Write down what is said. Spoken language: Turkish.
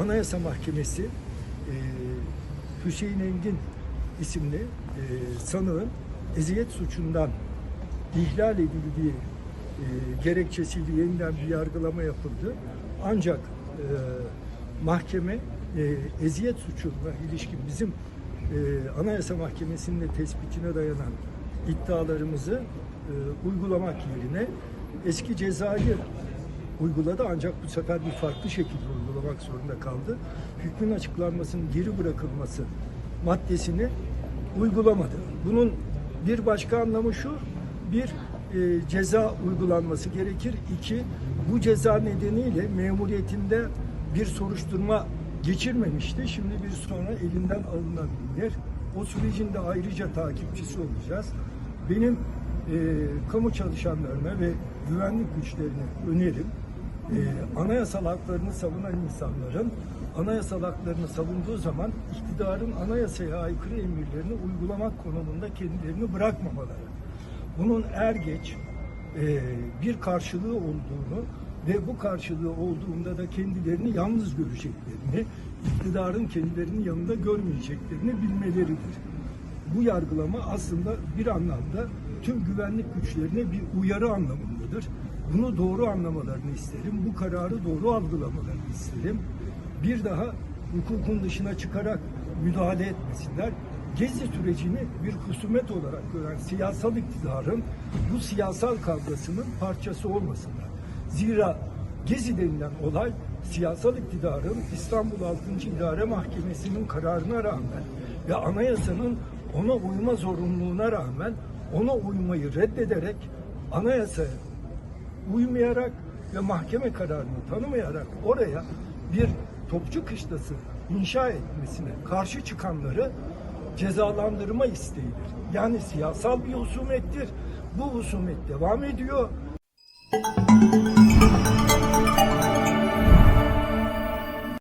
Anayasa Mahkemesi e, Hüseyin Engin isimli e, sanığın eziyet suçundan ihlal edildiği e, gerekçesiyle yeniden bir yargılama yapıldı. Ancak e, mahkeme e, eziyet suçuna ilişkin bizim e, Anayasa Mahkemesi'nin de tespitine dayanan iddialarımızı e, uygulamak yerine eski cezayı uyguladı ancak bu sefer bir farklı şekilde uygulamak zorunda kaldı. Hükmün açıklanmasının geri bırakılması maddesini uygulamadı. Bunun bir başka anlamı şu, bir e, ceza uygulanması gerekir. İki, bu ceza nedeniyle memuriyetinde bir soruşturma geçirmemişti. Şimdi bir sonra elinden alınabilir. O sürecin de ayrıca takipçisi olacağız. Benim e, kamu çalışanlarına ve güvenlik güçlerine önerim e, anayasal haklarını savunan insanların anayasal haklarını savunduğu zaman iktidarın anayasaya aykırı emirlerini uygulamak konumunda kendilerini bırakmamaları. Bunun er geç e, bir karşılığı olduğunu ve bu karşılığı olduğunda da kendilerini yalnız göreceklerini, iktidarın kendilerini yanında görmeyeceklerini bilmeleridir. Bu yargılama aslında bir anlamda tüm güvenlik güçlerine bir uyarı anlamındadır. Bunu doğru anlamalarını isterim. Bu kararı doğru algılamalarını isterim. Bir daha hukukun dışına çıkarak müdahale etmesinler. Gezi sürecini bir husumet olarak gören siyasal iktidarın bu siyasal kavgasının parçası olmasınlar. Zira Gezi denilen olay siyasal iktidarın İstanbul 6. İdare Mahkemesi'nin kararına rağmen ve anayasanın ona uyma zorunluluğuna rağmen ona uymayı reddederek anayasaya uymayarak ve mahkeme kararını tanımayarak oraya bir topçu kışlası inşa etmesine karşı çıkanları cezalandırma isteğidir. Yani siyasal bir husumettir. Bu husumet devam ediyor.